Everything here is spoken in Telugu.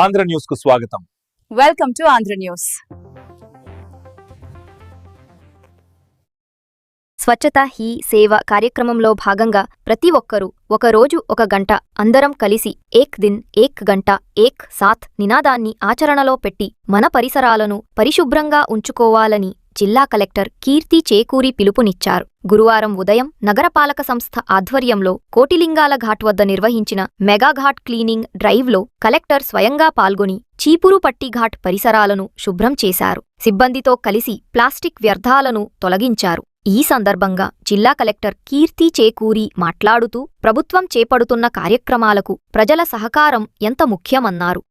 ఆంధ్ర న్యూస్కు స్వాగతం. Welcome to Andhra news. Swachhata Hi Seva కార్యక్రమంలో భాగంగా ప్రతి ఒక్కరూ ఒక రోజు ఒక గంట అందరం కలిసి ఏక్ దిన్ ఏక్ గంట ఏక్ సాత్ నినాదాన్ని ఆచరణలో పెట్టి మన పరిసరాలను పరిశుభ్రంగా ఉంచుకోవాలని జిల్లా కలెక్టర్ కీర్తి చేకూరి పిలుపునిచ్చారు. గురువారం ఉదయం నగరపాలక సంస్థ ఆధ్వర్యంలో కోటిలింగాల ఘాట్ వద్ద నిర్వహించిన మెగాఘాట్ క్లీనింగ్ డ్రైవ్లో కలెక్టర్ స్వయంగా పాల్గొని చీపురుపట్టి ఘాట్ పరిసరాలను శుభ్రం చేశారు. సిబ్బందితో కలిసి ప్లాస్టిక్ వ్యర్థాలను తొలగించారు. ఈ సందర్భంగా జిల్లా కలెక్టర్ కీర్తి చేకూరి మాట్లాడుతూ ప్రభుత్వం చేపడుతున్న కార్యక్రమాలకు ప్రజల సహకారం ఎంత ముఖ్యమన్నారు.